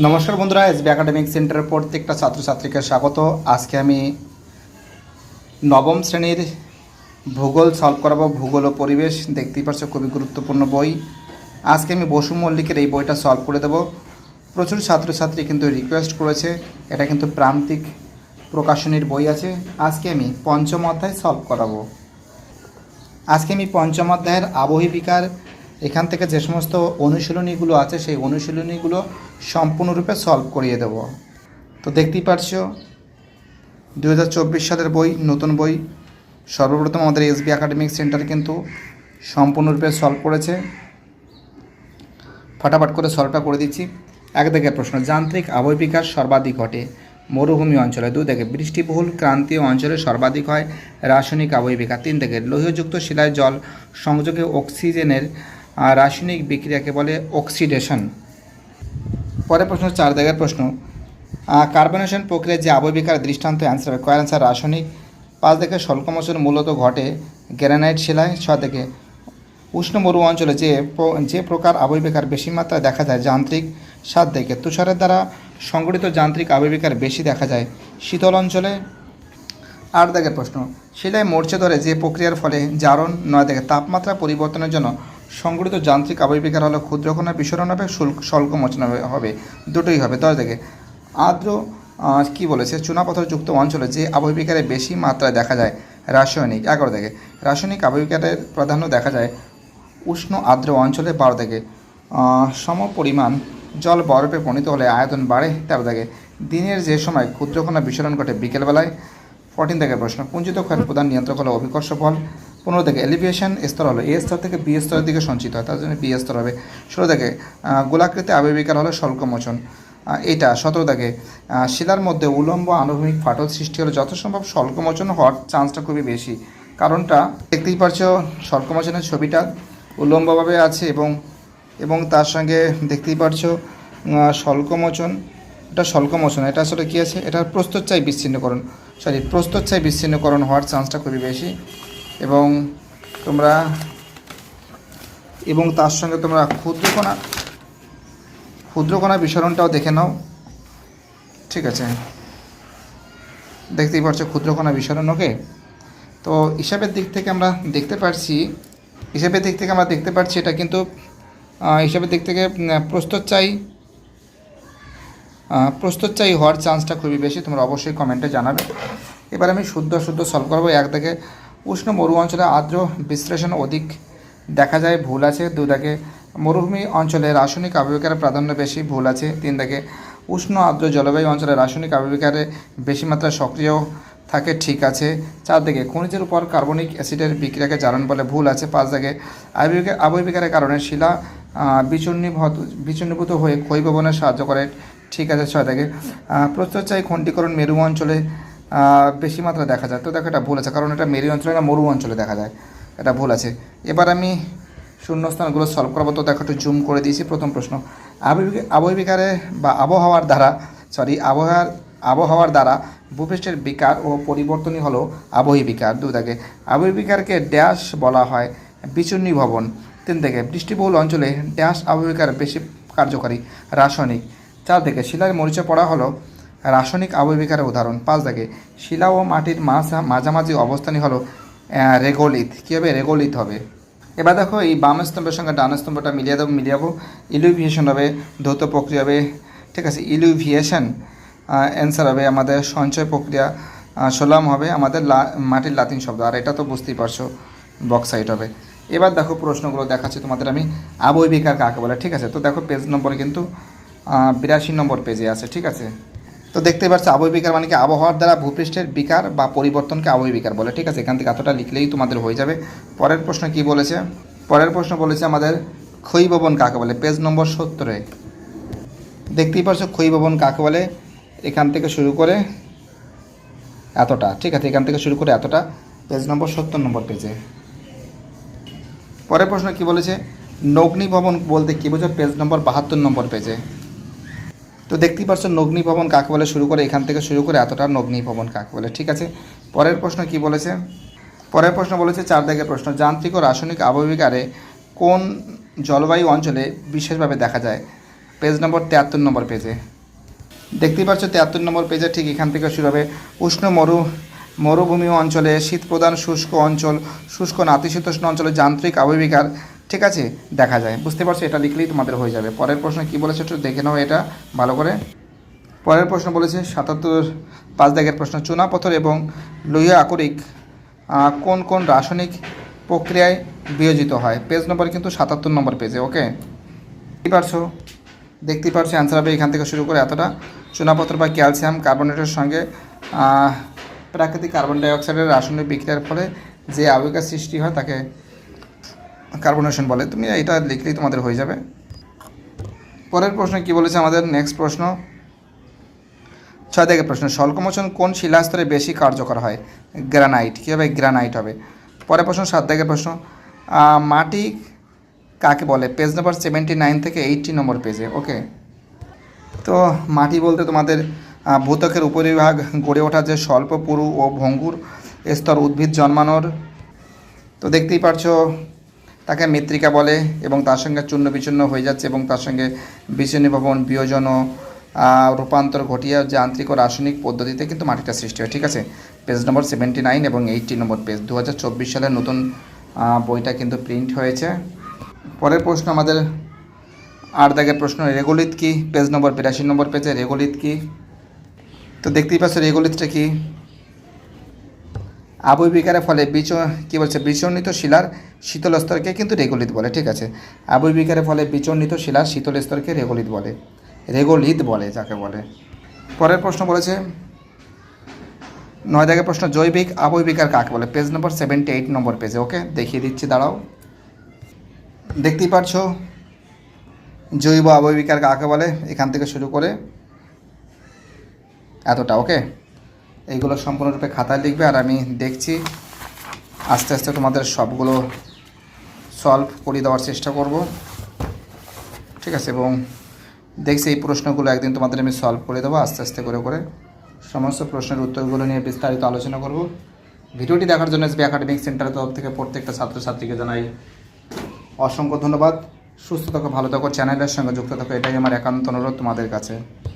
নমস্কার বন্ধুরা SB academic সেন্টারের প্রত্যেকটা ছাত্রছাত্রীকে স্বাগত। আজকে আমি নবম শ্রেণির ভূগোল সলভ করাবো, ভূগোল ও পরিবেশ, দেখতেই পাচ্ছ খুবই গুরুত্বপূর্ণ বই। আজকে আমি বসু মল্লিকের এই বইটা সলভ করে দেবো। প্রচুর ছাত্রছাত্রী কিন্তু রিকোয়েস্ট করেছে, এটা কিন্তু প্রান্তিক প্রকাশনীর বই আছে। আজকে আমি পঞ্চম অধ্যায় সলভ করাবো। আজকে আমি পঞ্চম অধ্যায়ের আবহিবিকার এখান থেকে যে সমস্ত অনুশীলনীগুলো আছে, সেই অনুশীলনীগুলো সম্পূর্ণরূপে সলভ করিয়ে দেব। তো দেখতেই পারছ দু হাজার চব্বিশ সালের বই, নতুন বই, সর্বপ্রথম আমাদের এসবি একাডেমিক সেন্টার কিন্তু সম্পূর্ণরূপে সলভ করেছে। ফটাফট করে সলভটা করে দিচ্ছি। এক দেখে প্রশ্ন, যান্ত্রিক আবহ বিকাশ সর্বাধিক ঘটে মরুভূমি অঞ্চলে, দুই দেখে বৃষ্টিবহুল ক্রান্তীয় অঞ্চলে সর্বাধিক হয় রাসায়নিক আবহবিকা তিন দেখে লোহযুক্ত শিলায় জল সংযোগে অক্সিজেনের রাসায়নিক বিক্রিয়াকে বলে অক্সিডেশন পরের প্রশ্ন চার দাগের প্রশ্ন কার্বনেশন প্রক্রিয়ায় যে আবহবিকার দৃষ্টান্ত অ্যান্সার কয় অ্যান্সার রাসায়নিক? পাঁচ দেখে স্বল্পমোচন মূলত ঘটে গ্রানাইট শিলায় ছ থেকে উষ্ণ মরু অঞ্চলে যে যে প্রকার আবহবিকার বেশি মাত্রায় দেখা যায়, যান্ত্রিক, সাত দেখে তুষারের দ্বারা সংগঠিত যান্ত্রিক আবহবিকার বেশি দেখা যায়, শীতল অঞ্চলে। আট দাগের প্রশ্ন, শিলায় মরচে ধরে যে প্রক্রিয়ার ফলে জারণ, নয় দেখে তাপমাত্রা পরিবর্তনের জন্য সংগঠিত যান্ত্রিক আবহবিকার হলো ক্ষুদ্রকণা বিস্ফোরণ হবে, শুল্ক স্বল্পমোচন হবে- হবে। দুটোই হবে, দশ দেখে আর্দ্র কি বলেছে? চুনাপাথরযুক্ত অঞ্চলে যে আবহবিকারে বেশি মাত্রায় দেখা যায়, রাসায়নিক, এগারো দেখে রাসায়নিক আবহবিকারের প্রাধান্য দেখা যায় উষ্ণ আর্দ্র অঞ্চলে বারো থেকে। সম পরিমাণ জল বরফে পণিত হলে আয়তন বাড়ে তেরো থেকে। দিনের যে সময় ক্ষুদ্রকণা বিস্ফোরণ ঘটে বিকেলবেলায় ফোরটিন থেকে প্রশ্ন। পুঞ্জিত ক্ষয়ের প্রধান নিয়ন্ত্রক হলো অভিকর্ষ বল। পনেরো থেকে এলিভিয়েশন স্তর হলো এ স্তর থেকে বি স্তরের দিকে সঞ্চিত হয়, তার জন্য বি স্তর হবে। ষোলো থেকে গোলাকৃতি আবহবিকার হলো স্বল্পমোচন এটা সতেরো থেকে শিলার মধ্যে উলম্ব আনুভূমিক ফাটল সৃষ্টি হলে যথাসম্ভব স্বল্পমোচন হওয়ার চান্সটা খুবই বেশি। কারণটা দেখতেই পারছ স্বল্পমোচনের ছবিটা উলম্বভাবে আছে এবং এবং তার সঙ্গে দেখতেই পারছ স্বল্পমোচন এটা স্বল্পমোচন এটা আসলে কী আছে? এটার প্রস্তচ্ছাই বিচ্ছিন্নকরণ। সরি প্রস্তচ্ছাই বিচ্ছিন্নকরণ হওয়ার চান্সটা খুবই বেশি। এবং তোমরা এবং তার সঙ্গে তোমরা ক্ষুদ্রকণা ক্ষুদ্রকণা বিসরণটাও দেখে নাও। ঠিক আছে? দেখতেই পাচ্ছ ক্ষুদ্রকণা বিসরণ ওকে? তো হিসাবের দিক থেকে আমরা দেখতে পারছি হিসাবের দিক থেকে আমরা দেখতে পারছি এটা কিন্তু হিসাবের দিক থেকে উম, প্রস্তুতচাই আহ, প্রস্তুতচাই হওয়ার চান্সটা খুবই বেশি তোমরা অবশ্যই কমেন্টে জানাবে। এবার আমি শুদ্ধ শুদ্ধ সলভ করব এক থেকে উষ্ণ মরু অঞ্চলে আর্দ্র বিশ্লেষণ অধিক দেখা যায়, ভুল আছে। দু দাগে মরুভূমি অঞ্চলে রাসায়নিক আবহবিকারের প্রাধান্য বেশি, ভুল আছে। তিন দাগে উষ্ণ আর্দ্র জলবায়ু অঞ্চলে রাসায়নিক আবহবিকারে বেশি মাত্রায় সক্রিয় থাকে, ঠিক আছে। চার দিকে খনিজের উপর কার্বনিক অ্যাসিডের বিক্রিয়াকে জারণ বলে ভুল আছে। পাঁচ দাগে আবহবিকা আবহবিকারের কারণে শিলা বিচূর্ণীভূত বিচূর্ণীভূত হয়ে ক্ষয়ভবনে সাহায্য করে, ঠিক আছে। ছয় দাগে প্রস্তুতচাই খণ্ডীকরণ মেরু অঞ্চলে বেশি মাত্রা দেখা যায়। তো দেখো, এটা ভুল আছে, কারণ এটা মেরু অঞ্চলে না মরু অঞ্চলে দেখা যায়। এটা ভুল আছে। এবার আমি শূন্যস্থানগুলো সলভ করব। তো দেখো, একটু জুম করে দিয়েছি, প্রথম প্রশ্ন। আবহবিক- আবহবিকারে বা আবহাওয়ার দ্বারা সরি আবহাওয়ার আবহাওয়ার দ্বারা ভূপৃষ্ঠের বিকার ও পরিবর্তনই হলো আবহী বিকার দু থেকে বিকারকে ড্যাশ বলা হয় বিচূর্ণী ভবন। তিন থেকে বৃষ্টিবহুল অঞ্চলে ড্যাশ আবহবিকার বেশি কার্যকারী, রাসায়নিক। চার থেকে শিলার মরিচে পড়া হলো রাসায়নিক আবহবিকারের উদাহরণ। পাঁচ থেকে শিলা ও মাটির মাঝা মাঝামাঝি অবস্থানই হলো রেগোলিথ। কী হবে রেগোলিথ হবে? এবার দেখো, এই বাম স্তম্ভের সঙ্গে ডান স্তম্ভটা মিলিয়ে দেবো মিলিয়ে যাব ইলুভিয়েশন হবে, ধৌত প্রক্রিয়া হবে, ঠিক আছে, ইলুভিয়েশন অ্যান্সার হবে আমাদের সঞ্চয় প্রক্রিয়া সোলাম হবে আমাদের লা মাটির লাতিন শব্দ। আর এটা তো বুঝতেই পারছ বক্সাইট হবে। এবার দেখো প্রশ্নগুলো দেখাচ্ছি তোমাদের আমি আবহবিকার কাকে বলে, ঠিক আছে? তো দেখো পেজ নম্বর কিন্তু বিরাশি নম্বর পেজে আছে, ঠিক আছে? তো দেখতে পাচ্ছ বিকার মানে কি আবহাওয়ার দ্বারা ভূপৃষ্ঠের বিকার বা পরিবর্তনকে আবহাওয়া বিকার বলে। ঠিক আছে, এখান থেকে এতটা লিখলেই তোমাদের হয়ে যাবে। পরের প্রশ্ন কি বলেছে? পরের প্রশ্ন বলেছে আমাদের ক্ষয়ভবন কাকে বলে? পেজ নম্বর সত্তরে। দেখতেই পাচ্ছ ক্ষয়ভবন কাকে বলে? এখান থেকে শুরু করে এতটা। ঠিক আছে, এখান থেকে শুরু করে এতটা। পেজ নম্বর সত্তর নম্বর পেজে। পরের প্রশ্ন কি বলেছে? নগ্নি ভবন বলতে কি বোঝো? পেজ নম্বর বাহাত্তর নম্বর পেজে। তো দেখতেই পাচ্ছ নগ্নি ভবন কাকে বলে? শুরু করে এখান থেকে শুরু করে এতটা নগ্নি ভবন কাকে বলে, ঠিক আছে? পরের প্রশ্ন কি বলেছে? পরের প্রশ্ন বলেছে চার দাগের প্রশ্ন, যান্ত্রিক ও রাসায়নিক আবহবিকারে কোন জলবায়ু অঞ্চলে বিশেষভাবে দেখা যায়? পেজ নম্বর তেহাত্তর নম্বর পেজে। দেখতেই পাচ্ছ তেহাত্তর নম্বর পেজে ঠিক এখান থেকে শুরু হবে। উষ্ণ মরু, মরুভূমি অঞ্চলে শীত প্রধান শুষ্ক অঞ্চল, শুষ্ক নাতিশীতোষ্ণ অঞ্চলে যান্ত্রিক আবহবিকার ঠিক আছে? দেখা যায়। বুঝতে পারছ? এটা লিখলেই তোমাদের হয়ে যাবে। পরের প্রশ্ন কি বলেছে একটু দেখে নাও এটা ভালো করে। পরের প্রশ্ন বলেছে, সাতাত্তর পাঁচ দাগের প্রশ্ন চুনাপথর এবং লোহিয়া আকরিক কোন কোন রাসায়নিক প্রক্রিয়ায় বিয়োজিত হয়? পেজ নম্বর কিন্তু সাতাত্তর নম্বর পেজে, ওকে? দেখতেই পারছ? দেখতেই পারছ? অ্যান্সার হবে এখান থেকে শুরু করে এতটা। চুনাপত্র বা ক্যালসিয়াম কার্বনেটের সঙ্গে প্রাকৃতিক কার্বন ডাইঅক্সাইডের রাসায়নিক বিক্রিয়ার ফলে যে আবহাওয়ার সৃষ্টি হয়, তাকে কার্বনেশন বলে। তুমি এটা লিখলেই তোমাদের হয়ে যাবে। পরের প্রশ্ন কি বলেছে আমাদের? নেক্সট প্রশ্ন। ছয় থেকে প্রশ্ন স্বল্পমোচন কোন শিলাস্তরে বেশি কার্যকর হয়? গ্রানাইট কী হবে গ্রানাইট হবে? পরের প্রশ্ন, সাত থেকে প্রশ্ন মাটি কাকে বলে? পেজ নাম্বার সেভেন্টি নাইন থেকে এইটটি নম্বর পেজে ওকে তো মাটি বলতে তোমাদের ভূতকের উপরিভাগ গড়ে ওঠা যে স্বল্প, পুরু ও ভঙ্গুর স্তর উদ্ভিদ জন্মানোর। তো দেখতেই পারছ তাকে মৃত্তিকা বলে এবং তার সঙ্গে চূর্ণ বিচূর্ণ হয়ে যাচ্ছে এবং তার সঙ্গে বিচূর্ণী ভবন, বিয়োজন রূপান্তর ঘটিয়ে যান্ত্রিক ও রাসায়নিক পদ্ধতিতে কিন্তু মাটিটা সৃষ্টি হয়। ঠিক আছে? পেজ নম্বর সেভেন্টি নাইন এবং এইটটি নম্বর পেজ দু হাজার চব্বিশ সালের নতুন বইটা কিন্তু প্রিন্ট হয়েছে। পরের প্রশ্ন আমাদের আট দাগের প্রশ্ন রেগুলিত কি? পেজ নম্বর বিরাশি নম্বর পেজে রেগুলিত কি? তো দেখতেই পাচ্ছ রেগুলিতটা কি? আবয় বিকারের ফলে বিচ কী বলছে? বিচন্নিত শিলার শীতল স্তরকে কিন্তু রেগোলিত বলে, ঠিক আছে? আবয় বিকারের ফলে বিচন্নিত শিলার শীতল স্তরকে রেগোলিত বলে রেগোলিত বলে যাকে বলে। পরের প্রশ্ন বলেছে, নয় দাগের প্রশ্ন, জৈবিক আবয় বিকার কাকে বলে? Page number seventy eight number পেজে, ওকে? দেখিয়ে দিচ্ছি, দাঁড়াও। দেখতেই পাচ্ছ জৈব আবয় বিকার কাকে বলে? এখান থেকে শুরু করে এতটা, ওকে? এইগুলো সম্পূর্ণরূপে খাতায় লিখবে আর আমি দেখছি আস্তে আস্তে তোমাদের সবগুলো সলভ করে দেওয়ার চেষ্টা করব। ঠিক আছে, এবং দেখছি এই প্রশ্নগুলো একদিন তোমাদের আমি সলভ করে দেবো আস্তে আস্তে করে করে। সমস্ত প্রশ্নের উত্তরগুলো নিয়ে বিস্তারিত আলোচনা করব। ভিডিওটি দেখার জন্য এসবি একাডেমিক সেন্টারের তরফ থেকে প্রত্যেকটা ছাত্রছাত্রীকে জানাই অসংখ্য ধন্যবাদ। সুস্থ থাকো, ভালো থাকো চ্যানেলের সঙ্গে যুক্ত থাকো, এটাই আমার একান্ত অনুরোধ তোমাদের কাছে।